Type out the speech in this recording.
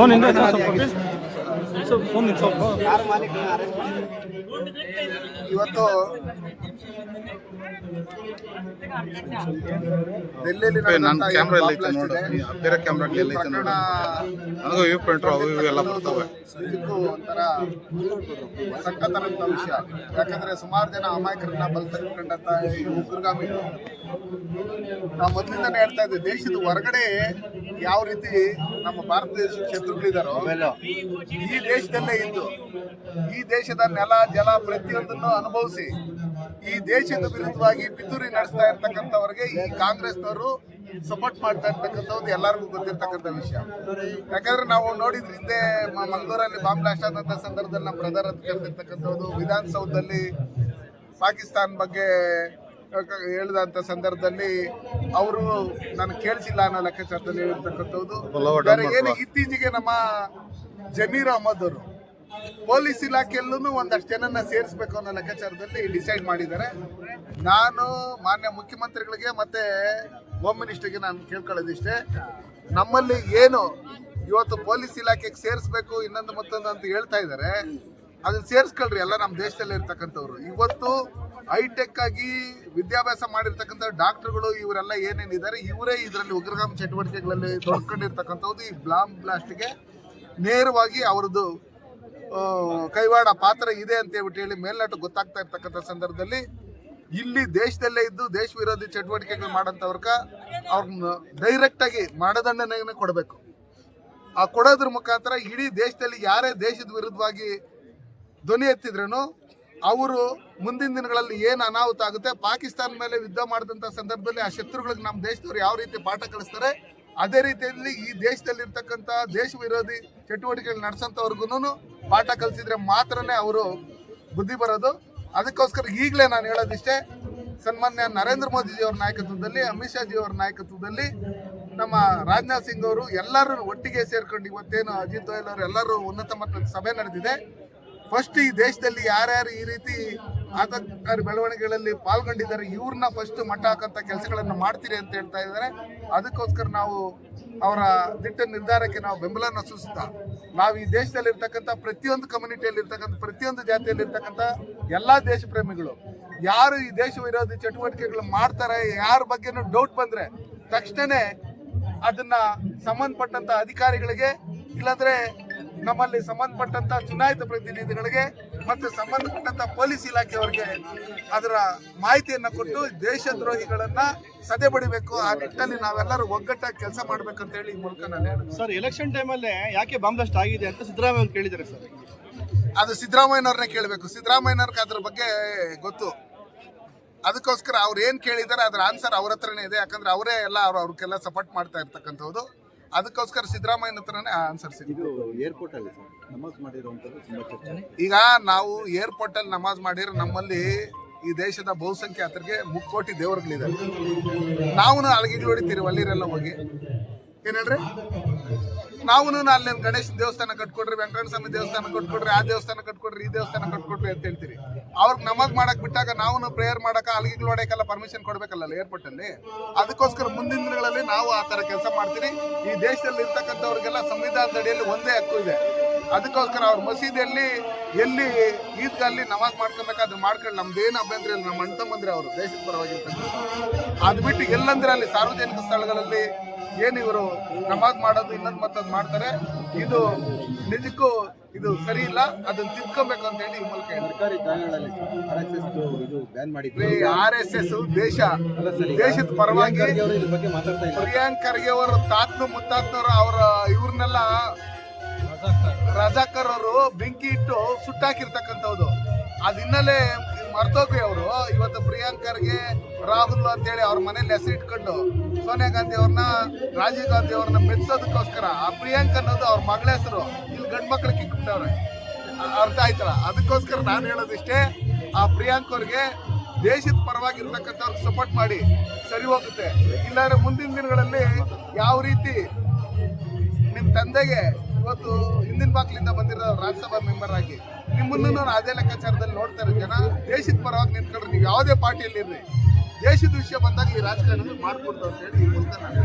Phone. ಸ್ವಲ್ಪ phone ಸ್ವಲ್ಪ. ಇವತ್ತು ನನ್ನ ಕ್ಯಾಮ್ರಾ ಎಲ್ಲ ಐತೆ ನೋಡು. ಬೇರೆ ಕ್ಯಾಮ್ರಾ ಎಲ್ಲ ಐತೆ ನೋಡು. ನನಗೂ ವ್ಯೂ ಪಾಯಿಂಟ್ರು ಅವು ಇವು ಎಲ್ಲ ಬರ್ತವೆ. ಇದಕ್ಕೂ ಒಂಥರ ಸಂಕಟದಂತ ವಿಷಯ. ಯಾಕಂದ್ರೆ ಸುಮಾರು ಜನ ಅಮಾಯಕರನ್ನ ಬಲ್ ತೆಗೆದುಕೊಂಡಂತ ಈ ಉಗ್ರಗಾಮಿಗಳು ನಾವು ಮೊದಲಿಂದಾನೆ ಹೇಳ್ತಾ ಇದ್ದೆ ದೇಶದ ಹೊರಗಡೆ ಯಾವ ರೀತಿ ನಮ್ಮ ಭಾರತ ದೇಶದ ಶತ್ರುಗಳಿದಾರೋ ಈ ದೇಶದಲ್ಲೇ ಇದ್ದು ಈ ದೇಶದ ನೆಲ ಜಲ ಪ್ರತಿಯೊಂದನ್ನು ಅನುಭವಿಸಿ ಈ ದೇಶದ ವಿರುದ್ಧವಾಗಿ ಪಿತೂರಿ ನಡೆಸ್ತಾ ಇರ್ತಕ್ಕಂಥವ್ರಿಗೆ ಈ ಕಾಂಗ್ರೆಸ್ನವರು ಸಪೋರ್ಟ್ ಮಾಡ್ತಾ ಇರ್ತಕ್ಕಂಥದ್ದು ಎಲ್ಲರಿಗೂ ಗೊತ್ತಿರ್ತಕ್ಕಂಥ ವಿಷಯ. ಯಾಕಂದ್ರೆ ನಾವು ನೋಡಿದ್ರೆ ಹಿಂದೆ ಮಂಗಳೂರಲ್ಲಿ ಬಾಂಬ್ ಬ್ಲಾಸ್ಟ್ ಆದಂಥ ಸಂದರ್ಭದಲ್ಲಿ ನಮ್ಮ ಬ್ರದರ್ ಅಂತ ಕರೆದಿರ್ತಕ್ಕಂಥದ್ದು ವಿಧಾನಸೌಧದಲ್ಲಿ ಪಾಕಿಸ್ತಾನ್ ಬಗ್ಗೆ ಹೇಳಿದಂಥ ಸಂದರ್ಭದಲ್ಲಿ ಅವರು ನಾನು ಕೇಳಿಸಿಲ್ಲ ಅನ್ನೋ ಲೆಕ್ಕಾಚಾರದಲ್ಲಿ ಹೇಳಿರ್ತಕ್ಕಂಥದ್ದು. ಎಲ್ಲವೂ ಏನು. ಇತ್ತೀಚೆಗೆ ನಮ್ಮ ಜಮೀರ್ ಅಹಮದ್ ಅವರು ಪೊಲೀಸ್ ಇಲಾಖೆಯಲ್ಲೂ ಒಂದಷ್ಟು ಜನನ ಸೇರಿಸಬೇಕು ಅನ್ನೋ ಲೆಕ್ಕಾಚಾರದಲ್ಲಿ ಡಿಸೈಡ್ ಮಾಡಿದ್ದಾರೆ. ನಾನು ಮಾನ್ಯ ಮುಖ್ಯಮಂತ್ರಿಗಳಿಗೆ ಮತ್ತೆ ಹೋಮ್ ಮಿನಿಸ್ಟರ್ಗೆ ನಾನು ಕೇಳ್ಕೊಳ್ಳೋದಿಷ್ಟೇ. ನಮ್ಮಲ್ಲಿ ಏನು ಇವತ್ತು ಪೊಲೀಸ್ ಇಲಾಖೆಗೆ ಸೇರಿಸ್ಬೇಕು ಇನ್ನೊಂದು ಮತ್ತೊಂದು ಅಂತ ಹೇಳ್ತಾ ಇದ್ದಾರೆ. ಅದನ್ನ ಸೇರಿಸ್ಕೊಳ್ರಿ ಎಲ್ಲ ನಮ್ಮ ದೇಶದಲ್ಲಿ ಇರ್ತಕ್ಕಂಥವ್ರು. ಇವತ್ತು ಹೈಟೆಕ್ ಆಗಿ ವಿದ್ಯಾಭ್ಯಾಸ ಮಾಡಿರ್ತಕ್ಕಂಥ ಡಾಕ್ಟರ್ಗಳು ಇವರೆಲ್ಲ ಏನೇನಿದ್ದಾರೆ, ಇವರೇ ಇದರಲ್ಲಿ ಉಗ್ರಗಾಮಿ ಚಟುವಟಿಕೆಗಳಲ್ಲಿ ತೊಡ್ಕೊಂಡಿರ್ತಕ್ಕಂಥದ್ದು ಈ ಬ್ಲಾಮ್ ಬ್ಲಾಸ್ಟ್ಗೆ ನೇರವಾಗಿ ಅವ್ರದ್ದು ಕೈವಾಡ ಪಾತ್ರ ಇದೆ ಅಂತ ಹೇಳ್ಬಿಟ್ಟು ಹೇಳಿ ಮೇಲ್ನೋಟ ಗೊತ್ತಾಗ್ತಾ ಇರ್ತಕ್ಕಂಥ ಸಂದರ್ಭದಲ್ಲಿ ಇಲ್ಲಿ ದೇಶದಲ್ಲೇ ಇದ್ದು ದೇಶ ವಿರೋಧಿ ಚಟುವಟಿಕೆಗಳು ಮಾಡೋಂಥವ್ರಕ ಅವ್ರನ್ನ ಡೈರೆಕ್ಟ್ ಆಗಿ ಮರಣದಂಡನೆಯನ್ನು ಕೊಡಬೇಕು. ಆ ಕೊಡೋದ್ರ ಮುಖಾಂತರ ಇಡೀ ದೇಶದಲ್ಲಿ ಯಾರೇ ದೇಶದ ವಿರುದ್ಧವಾಗಿ ಧ್ವನಿ ಎತ್ತಿದ್ರೂ ಅವರು ಮುಂದಿನ ದಿನಗಳಲ್ಲಿ ಏನು ಅನಾಹುತ ಆಗುತ್ತೆ, ಪಾಕಿಸ್ತಾನ ಮೇಲೆ ಯುದ್ಧ ಮಾಡಿದಂಥ ಸಂದರ್ಭದಲ್ಲಿ ಆ ಶತ್ರುಗಳಿಗೆ ನಮ್ಮ ದೇಶದವ್ರು ಯಾವ ರೀತಿ ಪಾಠ ಕಲಿಸ್ತಾರೆ, ಅದೇ ರೀತಿಯಲ್ಲಿ ಈ ದೇಶದಲ್ಲಿ ಇರ್ತಕ್ಕಂಥ ದೇಶ ವಿರೋಧಿ ಚಟುವಟಿಕೆಗಳು ನಡೆಸೋಂಥವ್ರಿಗೂ ಪಾಠ ಕಲಿಸಿದ್ರೆ ಮಾತ್ರನೇ ಅವರು ಬುದ್ಧಿ ಬರೋದು. ಅದಕ್ಕೋಸ್ಕರ ಈಗಲೇ ನಾನು ಹೇಳೋದಿಷ್ಟೇ, ಸನ್ಮಾನ್ಯ ನರೇಂದ್ರ ಮೋದಿಜಿ ಅವರ ನಾಯಕತ್ವದಲ್ಲಿ, ಅಮಿತ್ ಶಾ ಜಿ ಅವರ ನಾಯಕತ್ವದಲ್ಲಿ ನಮ್ಮ ರಾಜನಾಥ್ ಸಿಂಗ್ ಅವರು ಎಲ್ಲರೂ ಒಟ್ಟಿಗೆ ಸೇರ್ಕೊಂಡು ಇವತ್ತೇನು ಅಜಿತ್ ದೋಯಲ್ ಅವರು ಎಲ್ಲರೂ ಉನ್ನತ ಮಟ್ಟದ ಸಭೆ ನಡೆದಿದೆ. ಫಸ್ಟ್ ಈ ದೇಶದಲ್ಲಿ ಯಾರ್ಯಾರು ಈ ರೀತಿ ಆತಂಕಕಾರಿ ಬೆಳವಣಿಗೆಗಳಲ್ಲಿ ಪಾಲ್ಗೊಂಡಿದ್ದಾರೆ, ಇವ್ರನ್ನ ಫಸ್ಟ್ ಮಟ್ಟ ಹಾಕಂತ ಕೆಲಸಗಳನ್ನು ಮಾಡ್ತೀರಿ ಅಂತ ಹೇಳ್ತಾ ಇದ್ದಾರೆ. ಅದಕ್ಕೋಸ್ಕರ ನಾವು ಅವರ ದಿಟ್ಟ ನಿರ್ಧಾರಕ್ಕೆ ನಾವು ಬೆಂಬಲನ ಸೂಚಿಸ್ತಾ ನಾವು ಈ ದೇಶದಲ್ಲಿ ಇರ್ತಕ್ಕಂಥ ಪ್ರತಿಯೊಂದು ಕಮ್ಯುನಿಟಿಯಲ್ಲಿ ಇರ್ತಕ್ಕಂಥ ಪ್ರತಿಯೊಂದು ಜಾತಿಯಲ್ಲಿ ಇರ್ತಕ್ಕಂಥ ಎಲ್ಲ ದೇಶ ಪ್ರೇಮಿಗಳು ಯಾರು ಈ ದೇಶ ವಿರೋಧಿ ಚಟುವಟಿಕೆಗಳು ಮಾಡ್ತಾರೆ, ಯಾರ ಬಗ್ಗೆನೂ ಡೌಟ್ ಬಂದ್ರೆ ತಕ್ಷಣನೇ ಅದನ್ನ ಸಂಬಂಧಪಟ್ಟಂತ ಅಧಿಕಾರಿಗಳಿಗೆ ಇಲ್ಲಾಂದ್ರೆ ನಮ್ಮಲ್ಲಿ ಸಂಬಂಧಪಟ್ಟಂತ ಚುನಾಯಿತ ಪ್ರತಿನಿಧಿಗಳಿಗೆ ಮತ್ತು ಸಂಬಂಧಪಟ್ಟಂತ ಪೊಲೀಸ್ ಇಲಾಖೆಯವರಿಗೆ ಅದರ ಮಾಹಿತಿಯನ್ನು ಕೊಟ್ಟು ದೇಶದ್ರೋಹಿಗಳನ್ನ ಸದೆ ಬಡಿಬೇಕು. ಆ ನಿಟ್ಟಿನಲ್ಲಿ ನಾವೆಲ್ಲರೂ ಒಗ್ಗಟ್ಟಾಗಿ ಕೆಲಸ ಮಾಡ್ಬೇಕಂತ ಹೇಳಿ ಈ ಮೂಲಕ ನಾನು ಹೇಳಿದೆ. ಸರ್ ಎಲೆಕ್ಷನ್ ಟೈಮಲ್ಲೇ ಯಾಕೆ ಬಾಂಬ್ ಬ್ಲಾಸ್ಟ್ ಆಗಿದೆ ಅಂತ ಸಿದ್ದರಾಮಯ್ಯ ಕೇಳಿದ್ದಾರೆ ಸರ್? ಅದು ಸಿದ್ದರಾಮಯ್ಯನವ್ರನ್ನೇ ಕೇಳಬೇಕು. ಸಿದ್ದರಾಮಯ್ಯನವ್ರಿಗೆ ಅದ್ರ ಬಗ್ಗೆ ಗೊತ್ತು. ಅದಕ್ಕೋಸ್ಕರ ಅವ್ರು ಏನು ಕೇಳಿದ್ದಾರೆ ಅದ್ರ ಆನ್ಸರ್ ಅವ್ರ ಹತ್ರನೇ ಇದೆ. ಯಾಕಂದ್ರೆ ಅವರೇ ಎಲ್ಲ ಅವ್ರು ಅವ್ರಿಗೆಲ್ಲ ಸಪೋರ್ಟ್ ಮಾಡ್ತಾ ಇರ್ತಕ್ಕಂಥದ್ದು ಅದಕ್ಕೋಸ್ಕರ ಸಿದ್ದರಾಮಯ್ಯನ ಹತ್ರನೇ ಆನ್ಸರ್ ಸಿಗುತ್ತೆ ಏರ್ಪೋರ್ಟ್ ಅಲ್ಲಿ ನಮಾಜ್ ಈಗ ನಾವು ಏರ್ಪೋರ್ಟ್ ಅಲ್ಲಿ ನಮಾಜ್ ಮಾಡಿರೋ ನಮ್ಮಲ್ಲಿ ಈ ದೇಶದ ಬಹುಸಂಖ್ಯಾತರಿಗೆ ಮುಕ್ಕೋಟಿ ದೇವರುಗಳಿದ್ದಾರೆ. ನಾವು ಅಲಗಿಗಳು ಹೊಡಿತೀರಿ ಅಲ್ಲಿರೆಲ್ಲ ಹೋಗಿ. ಏನ್ ಹೇಳ್ರಿ? ನಾವು ಅಲ್ಲಿ ಗಣೇಶ ದೇವಸ್ಥಾನ ಕಟ್ಕೊಡ್ರಿ ವೆಂಕಟೇಶ್ವರ ಸ್ವಾಮಿ ದೇವಸ್ಥಾನ ಕಟ್ಕೊಡ್ರಿ, ಆ ದೇವಸ್ಥಾನ ಕಟ್ಕೊಡ್ರಿ, ಈ ದೇವಸ್ಥಾನ ಕಟ್ಕೊಡ್ರಿ ಅಂತ ಹೇಳ್ತೀರಿ. ಅವ್ರಿಗೆ ನಮಗ್ ಮಾಡಕ್ ಬಿಟ್ಟಾಗ ನಾವು ಪ್ರೇಯರ್ ಮಾಡಕ ಅಲ್ಲಿಗೆ ಹೊಡೆಯಕಲ್ಲ ಪರ್ಮಿಷನ್ ಕೊಡ್ಬೇಕಲ್ಲ ಏರ್ಪೋರ್ಟ್ ಅಲ್ಲಿ? ಅದಕ್ಕೋಸ್ಕರ ಮುಂದಿನ ದಿನಗಳಲ್ಲಿ ನಾವು ಆ ತರ ಕೆಲಸ ಮಾಡ್ತೀರಿ. ಈ ದೇಶದಲ್ಲಿ ಇರ್ತಕ್ಕಂಥವ್ರಿಗೆಲ್ಲ ಸಂವಿಧಾನದ ಅಡಿಯಲ್ಲಿ ಒಂದೇ ಹಕ್ಕು ಇದೆ. ಅದಕ್ಕೋಸ್ಕರ ಅವ್ರ ಮಸೀದಿಯಲ್ಲಿ, ಎಲ್ಲಿ ಈದ್ಗಲ್ಲಿ ನಮಾಜ್ ಮಾಡ್ಕೊಬೇಕಾದ್ರೆ ಮಾಡ್ಕೊಂಡು ನಮ್ದೇನು ಅಭ್ಯಂತರ ಇಲ್ಲ, ನಮ್ಮ ಅಣ್ಣ ಅವರು ದೇಶದ ಪರವಾಗಿರ್ತಕ್ಕಂಥ ಅದು ಬಿಟ್ಟು ಎಲ್ಲಂದ್ರೆ ಅಲ್ಲಿ ಸಾರ್ವಜನಿಕ ಸ್ಥಳಗಳಲ್ಲಿ ಏನು ಇವರು ನಮಾಜ್ ಮಾಡೋದು ಇನ್ನೊಂದು ಮತ್ತೊಂದು ಮಾಡ್ತಾರೆ ಇದು ನಿಜಕ್ಕೂ ಇದು ಸರಿ ಇಲ್ಲ ಅದನ್ನ ತಿದ್ಕೋಬೇಕು ಅಂತ ಹೇಳಿ ಮೂಲಕ ಸರ್ಕಾರಿ ಆರ್ ಎಸ್ ಎಸ್ ದೇಶ. ದೇಶದ ಪರವಾಗಿ ಪ್ರಿಯಾಂಕ್ ಖರ್ಗೆ ಅವರು ತಾತ್ನು ಮುತ್ತಾತ್ನವರು ಅವರ ಇವ್ರನ್ನೆಲ್ಲ ರಜಾಕರ್. ಅವರು ಬೆಂಕಿ ಇಟ್ಟು ಸುಟ್ಟಾಕಿರ್ತಕ್ಕಂಥದ್ದು ಅದ ಹಿನ್ನೆಲೆ ಮರ್ತೋಗ್ರಿ ಅವರು. ಇವತ್ತು ಪ್ರಿಯಾಂಕರ್ಗೆ ರಾಹುಲ್ ಅಂತೇಳಿ ಅವ್ರ ಮನೇಲಿ ಹೆಸರು ಇಟ್ಕೊಂಡು ಸೋನಿಯಾ ಗಾಂಧಿ ಅವ್ರನ್ನ ರಾಜೀವ್ ಗಾಂಧಿ ಅವ್ರನ್ನ ಮೆಚ್ಚೋದಕ್ಕೋಸ್ಕರ ಆ ಪ್ರಿಯಾಂಕ್ ಅನ್ನೋದು ಅವ್ರ ಮಗಳ ಹೆಸರು. ಇಲ್ಲಿ ಗಂಡು ಮಕ್ಳು ಕಿಕ್ಬಿಟ್ಟವ್ರೆ. ಅರ್ಥ ಆಯ್ತಲ್ಲ? ಅದಕ್ಕೋಸ್ಕರ ನಾನು ಹೇಳೋದಿಷ್ಟೇ, ಆ ಪ್ರಿಯಾಂಕ್ ಅವ್ರಿಗೆ ದೇಶದ ಪರವಾಗಿರ್ತಕ್ಕಂಥವ್ರಿಗೆ ಸಪೋರ್ಟ್ ಮಾಡಿ ಸರಿ ಹೋಗುತ್ತೆ. ಇಲ್ಲಾಂದ್ರೆ ಮುಂದಿನ ದಿನಗಳಲ್ಲಿ ಯಾವ ರೀತಿ ನಿಮ್ಮ ತಂದೆಗೆ ಇವತ್ತು ಹಿಂದಿನ ಬಾಕ್ಲಿಂದ ಬಂದಿರೋ ರಾಜ್ಯಸಭಾ ಮೆಂಬರ್ ಆಗಿ ನಿಮ್ಮನ್ನು ಅದೇ ಲೆಕ್ಕಾಚಾರದಲ್ಲಿ ನೋಡ್ತಾರೆ ಜನ. ದೇಶದ ಪರವಾಗಿ ನಿಂತ್ಕೊಂಡ್ರೆ ನೀವು ಯಾವುದೇ ಪಾರ್ಟಿಯಲ್ಲಿ ಇರ್ರಿ. ದೇಶದ ವಿಷಯ ಬಂದಾಗ ಈ ರಾಜಕಾರಣ ಮಾಡ್ಕೊಡ್ತಾರೆ ಅಂತ ಹೇಳಿ ಈ ಮೂಲಕ ನಾನು